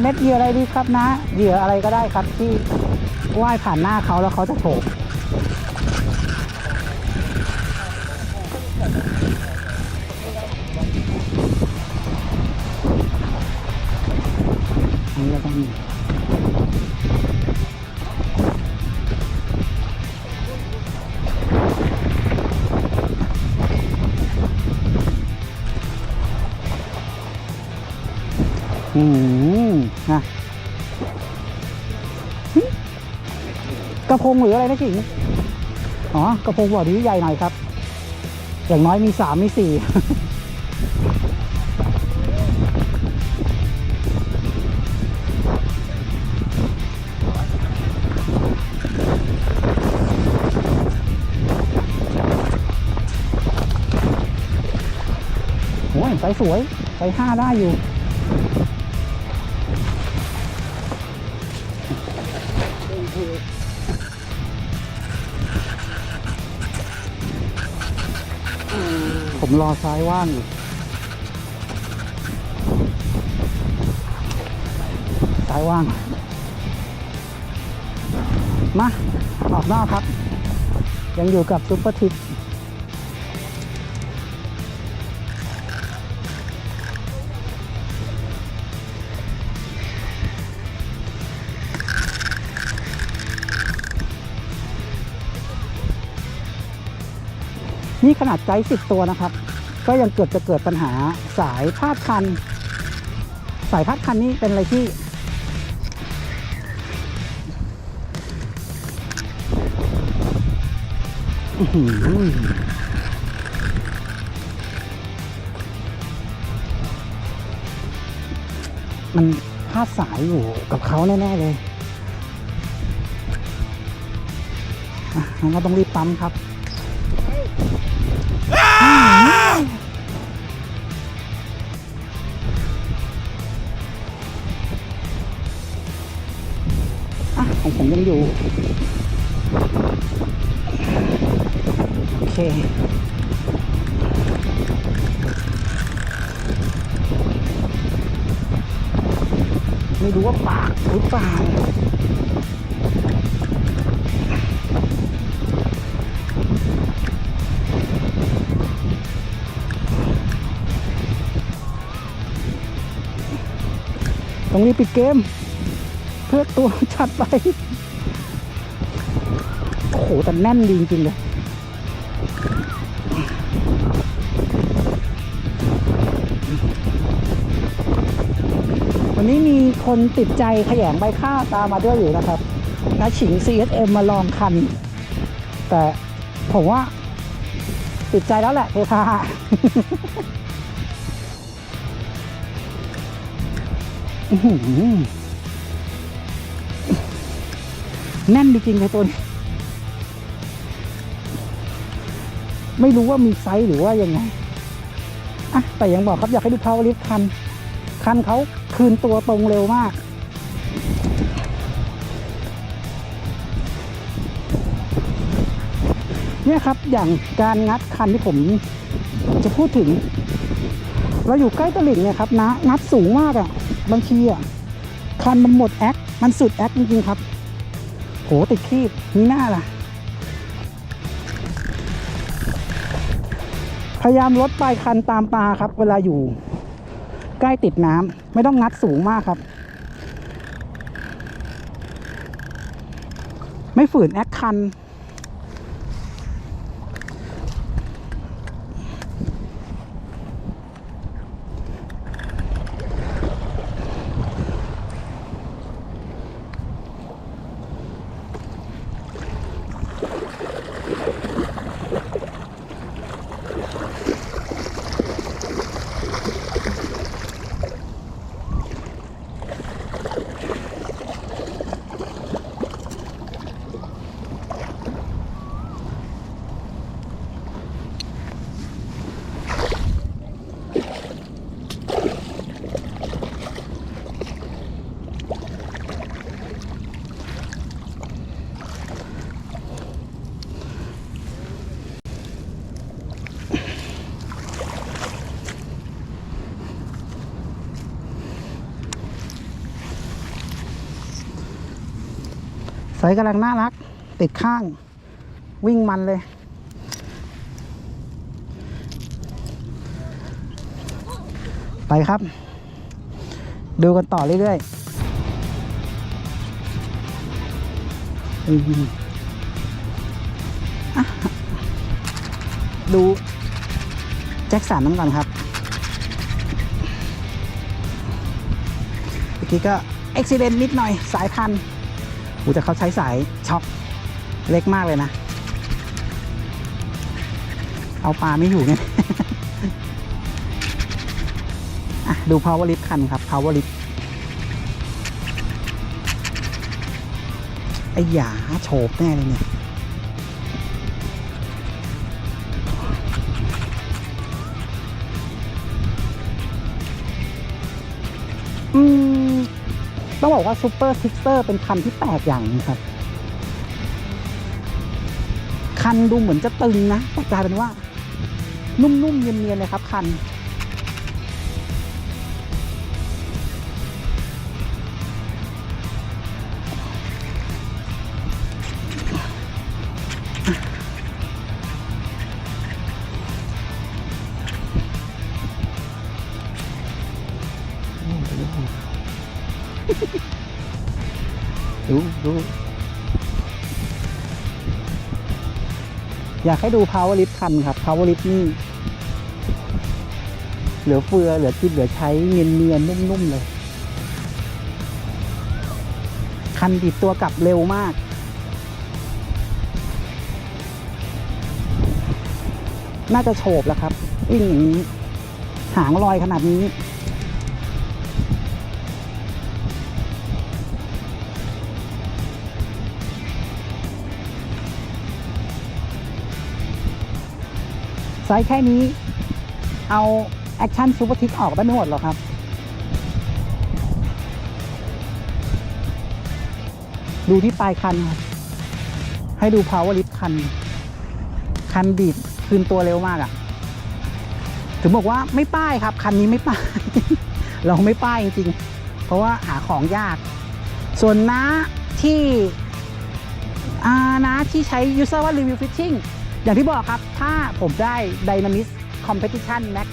เม็ดเหยื่ออะไรดีครับนะ เหยื่ออะไรก็ได้ครับที่ว่ายผ่านหน้าเขาแล้วเขาจะโผล่นี่ก็ต้อง ระพงหรืออะไรนะกิ่งอ๋อกระพงบ่อนี้ใหญ่หน่อยครับ อย่างน้อยมีสามมีสี่โอ้ยไซส์สวยไซส์ห้าได้อยู่ ผมรอซ้ายว่างอยู่ซ้ายว่าง มา ออกนอกครับ ยังอยู่กับซุปเปอร์ทิป นี่ขนาดไกด์สิบตัวนะครับ ก็ยังเกิดจะเกิดปัญหาสายพาดคัน สายพาดคันนี่เป็นอะไรที่ มันพาดสายอยู่กับเขาแน่ ๆ เลยงั้นก็ต้องรีบปั๊มครับ ผมยังอยู่ โอเคไม่รู้ว่าปากหรือเปล่าต้องรีบปิดเกม เพื่อตัวชัดไป โอ้โหแต่แน่นดีจริงๆเลย วันนี้มีคนติดใจขยงใบข้าวตามมาด้วยอยู่นะครับนาฉิง CSM มาลองคัน แต่ผมว่า ติดใจแล้วแหละเทพาอื้ แน่นจริงๆเลยตัวนี้ไม่รู้ว่ามีไซส์หรือว่ายังไงอะแต่ยังบอกครับอยากให้ดูพาวลิฟคัน คันเขาคืนตัวตรงเร็วมากเนี่ยครับอย่างการงัดคันที่ผมจะพูดถึง เราอยู่ใกล้ตลิ่งเนี่ยครับนะงัดสูงมากอะ่ะบางทีอะ่ะคันมันหมดแอคมันสุดแอคจริงๆครับ หติดคีบนี่หน้าล่ะ พยายามลดปลายคันตามปลาครับ เวลาอยู่ ใกล้ติดน้ำไม่ต้องงัดสูงมากครับ ไม่ฝืนแอคคัน ไซส์กำลังน่ารัก ติดข้าง วิ่งมันเลย ไปครับ ดูกันต่อเรื่อยๆ ดูแจ็คสันน้ำก่อนครับเมื่อกี้ก็อ็กซิเดนนิดหน่อยสายพันธุ์ อูแต่เขาใช้สายช็อคเล็กมากเลยนะ เอาปลาไม่อยู่เนี่ยอะดู power lift คันครับ power lift ไอ้หยาโฉบแน่เลยเนี่ย ต้องบอกว่าซูเปอร์ซิสเตอร์เป็นคันที่แปลกอย่างนึงครับ คันดูเหมือนจะตึงนะ แต่กลายเป็นว่า นุ่มๆเนียนๆเลยครับคัน ดูดูอยากให้ดู power lift คันครับ power lift นี่ เหลือเฟือ เหลือกินเหลือใช้เนียนเนียนๆนุ่ม ๆ เลย คันติดตัวกลับเร็วมาก น่าจะโฉบแล้วครับ วิ่งอย่างนี้ หางลอยขนาดนี้ ไซส์แค่นี้เอาแอคชั่นซูเปอร์ทิกออกได้ไม่หมดหรอกครับ ดูที่ปลายคันครับให้ดู power lift คัน คันบีบคืนตัวเร็วมากอะ่ะ ถึงบอกว่าไม่ป้ายครับ คันนี้ไม่ป้าย เราไม่ป้ายจริงๆ เพราะว่าหาของยาก ส่วนน้าที่อ่าน้าที่ใช้ user ว่า review fishing อย่างที่บอกครับถ้าผมได้ Dynamis Competition Max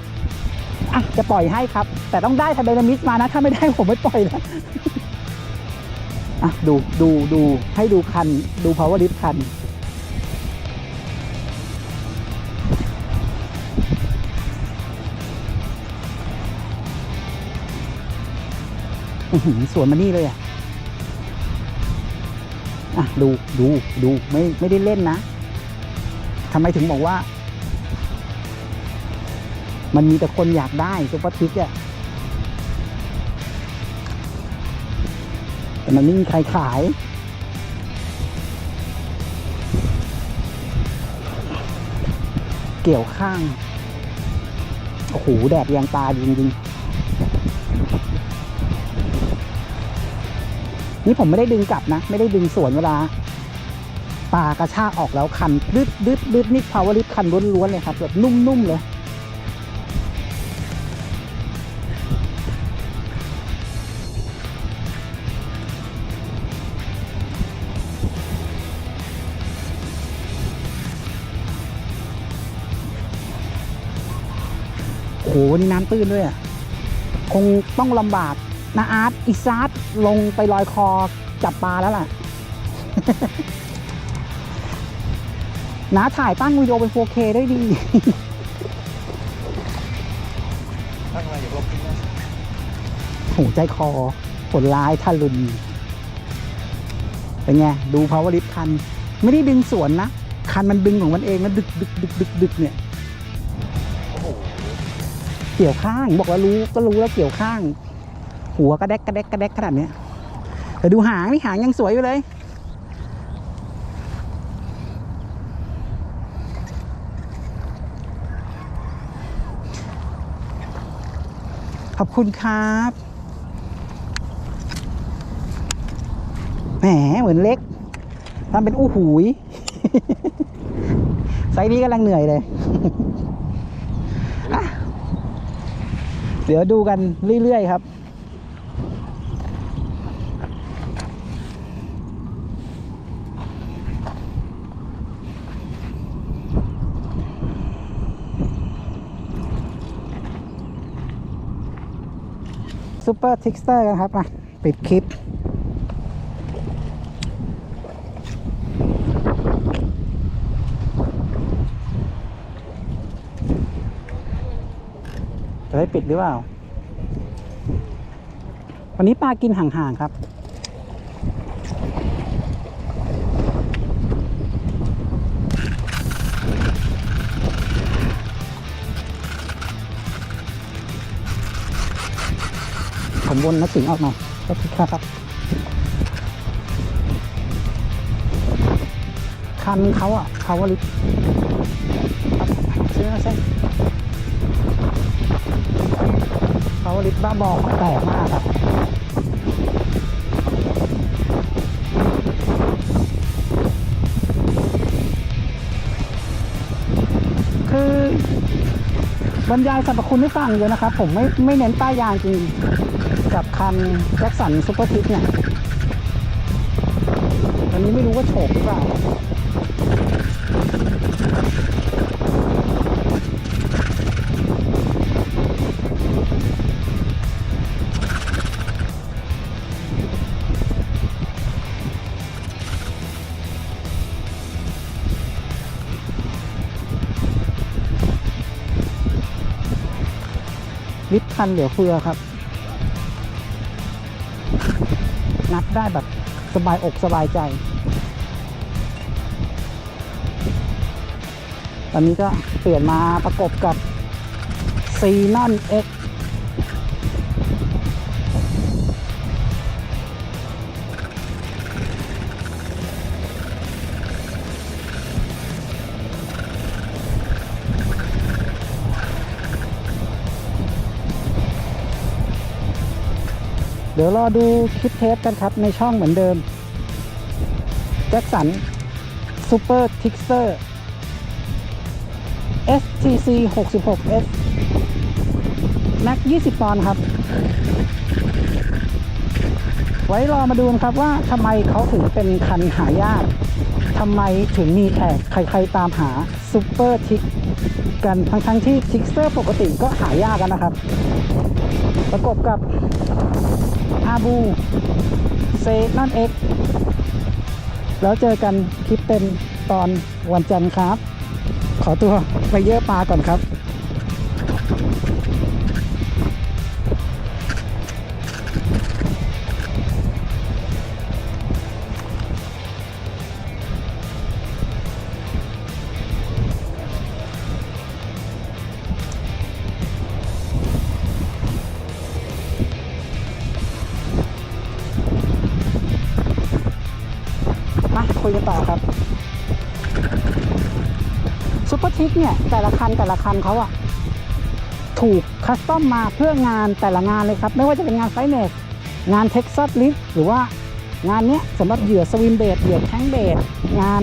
20อะจะปล่อยให้ครับ แต่ต้องได้ถ้า Dynamis มานะ ถ้าไม่ได้ผมไม่ปล่อยแล้วอะดูดูดูให้ดูคันดู power lift คันสวนมานี่เลยอะ อะ ดูดูดูไม่ไม่ได้เล่นนะ ทำไมถึงบอกว่า มันมีแต่คนอยากได้ซุปเปอร์ทิกอะแต่มันไม่มีใครขาย เกี่ยวข้าง โอ้โห แดดยางตาดีจริงๆ นี่ผมไม่ได้ดึงกลับนะ ไม่ได้ดึงสวนเวลา ปลากระชากออกแล้วคันดึดดึดดึดนี่พาวเวอร์ลิฟคันล้วนๆเลยครับแบบนุ่มๆเลยโอ้โหวันนี้น้ำตื้นด้วยอะคงต้องลำบากนาอาร์ตอิซาร์ตลงไปลอยคอจับปลาแล้วล่ะ น้าถ่ายตั้งวิดีโอเป็น 4K ได้ดี ตั้งมาอยู่ลบทิ้งนะโหใจคอผลร้ายทารุณเป็นไง ดู power lift คัน ไม่ได้ดึงสวนนะ คันมันดึงของมันเองแล้วดึกดึกดึกดึกดึกเนี่ย โอ้โหเกี่ยวข้างบอกว่ารู้ก็รู้แล้วเกี่ยวข้าง หัวกระแดกกระแดกกระแดกขนาดเนี้ยแต่ดูหางนี่หางยังสวยอยู่เลย ขอบคุณครับ แหม เหมือนเล็กทำเป็นอู้หูย ไซนี้กำลังเหนื่อยเลย เดี๋ยวดูกันเรื่อย ๆ ครับ ซูเปอร์ทิกสเตอร์กันครับมาปิดคลิป จะได้ปิดหรือเปล่า วันนี้ปลากินห่าง ๆ ครับ วนนักสิงออกหน่อยก็ทิครับ คันเขาอะเขาว่าลิฟครับซื้อมาเส้นเขาว่าลิฟบ้าบอแตกมากครับคือบรรยายสรรพคุณให้ฟังเยอะนะครับ ผมไม่ไม่เน้นป้ายยางจริง กับคันแจ็คสันซูเปอร์ทิกเนี่ยอันนี้ไม่รู้ว่าโฉบหรือเปล่าลิฟต์คันเหลือเฟือครับ นัดได้แบบสบายอกสบายใจ ตอนนี้ก็เปลี่ยนมาประกบกับซีนอน X ดี๋ยวรอดูคลิปเทปกันครับในช่องเหมือนเดิมแจ็คสันซูเปอร์ทิกเซอร์ STC 66S Max 20 ปอนด์ครับ ไว้รอมาดูกันครับว่าทำไมเขาถึงเป็นคันหายากทำไมถึงมีแขกใครๆตามหาซูเปอร์ทิกกันทั้งๆที่ทิกเซอร์ปกติก็หายากกันนะครับ ประกบกับ อาบูเซนอนเอ็กแล้วเจอกันคลิปเต็มตอนวันจันทร์ครับ ขอตัวไปเยอะปลาก่อนครับ ยกันต่อครับซูเปอร์ทิกเนี่ย แต่ละคันแต่ละคันเขาอะถูกคัสตอมมาเพื่องานแต่ละงานเลยครับ ไม่ว่าจะเป็นงานไฟเนสงานเท็กซัสลิฟหรือว่างานเนี้ยสำหรับเหยื่อสวิมเบดเหยื่อแทงเบดงาน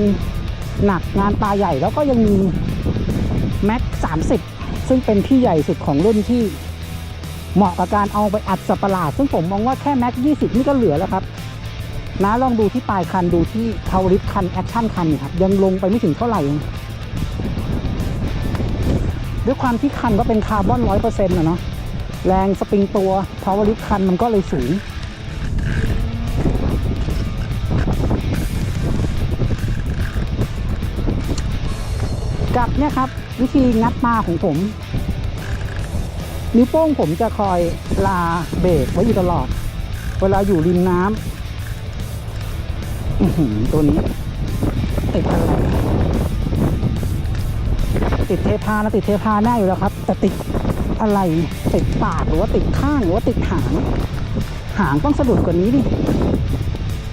หนักงานปลาใหญ่แล้วก็ยังมีแม็ก30 ซึ่งเป็นพี่ใหญ่สุดของรุ่นที่เหมาะกับการเอาไปอัดสับประหลาด ซึ่งผมมองว่าแค่แม็ก20 นี่ก็เหลือแล้วครับ นะลองดูที่ปลายคันดูที่เทาลิฟคันแอคชั่นคันนะครับยังลงไปไม่ถึงเท่าไหร่ด้วยความที่คันก็เป็นคาร์บอนร้อยเปอร์เซ็นต์นะเนาะแรงสปริงตัวพาวเวอร์ลิฟคันมันก็เลยสูงกับเนี่ยครับวิธีงัดปลาของผม นิ้วโป้งผมจะคอยลาเบรกไว้อยู่ตลอด เวลาอยู่ริมน้ำ ตัวนี้ ติดอะไรติดเทพานะติดเทพาแน่อยู่แล้วครับ แต่ติดอะไรติดปากหรือว่าติดข้างหรือว่าติดหาง หางต้องสะดุดกว่านี้ดิ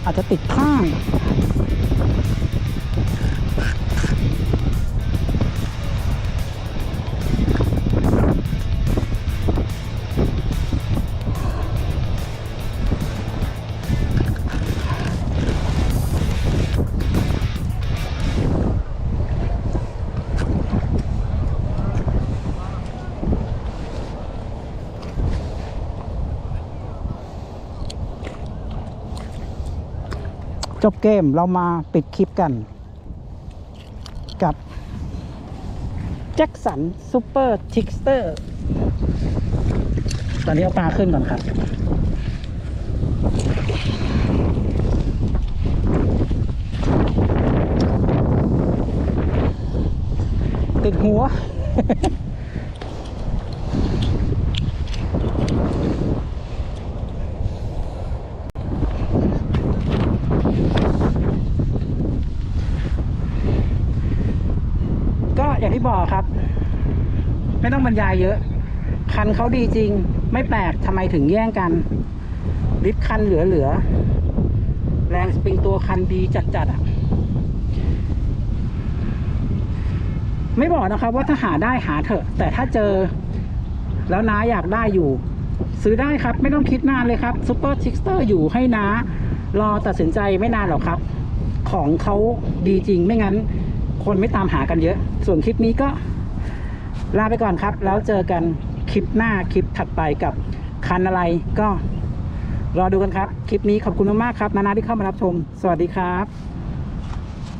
อาจจะติดข้าง จบเกมเรามาปิดคลิปกัน กับแจ็คสันซูเปอร์ทิกสเตอร์ตอนนี้เอาปลาขึ้นก่อนครับ ติดหัว ก็อย่างที่บอกครับ ไม่ต้องบรร ยายเยอะ คันเขาดีจริง ไม่แปลกทำไมถึงแย่งกัน ลิฟต์คันเหลือๆ แรงสปริงตัวคันดีจัดๆอะ ไม่บอกนะครับว่าถ้าหาได้หาเถอะ แต่ถ้าเจอ แล้วน้าอยากได้อยู่ ซื้อได้ครับไม่ต้องคิดนานเลยครับซูเปอร์ชิกสเตอร์อยู่ให้น้ารอตัดสินใจไม่นานหรอกครับ ของเขาดีจริงไม่งั้น คนไม่ตามหากันเยอะ ส่วนคลิปนี้ก็ ลาไปก่อนครับ แล้วเจอกันคลิปหน้าคลิปถัดไปกับคันอะไรก็รอดูกันครับ คลิปนี้ขอบคุณมากๆครับ นานาที่เข้ามารับชม สวัสดีครับ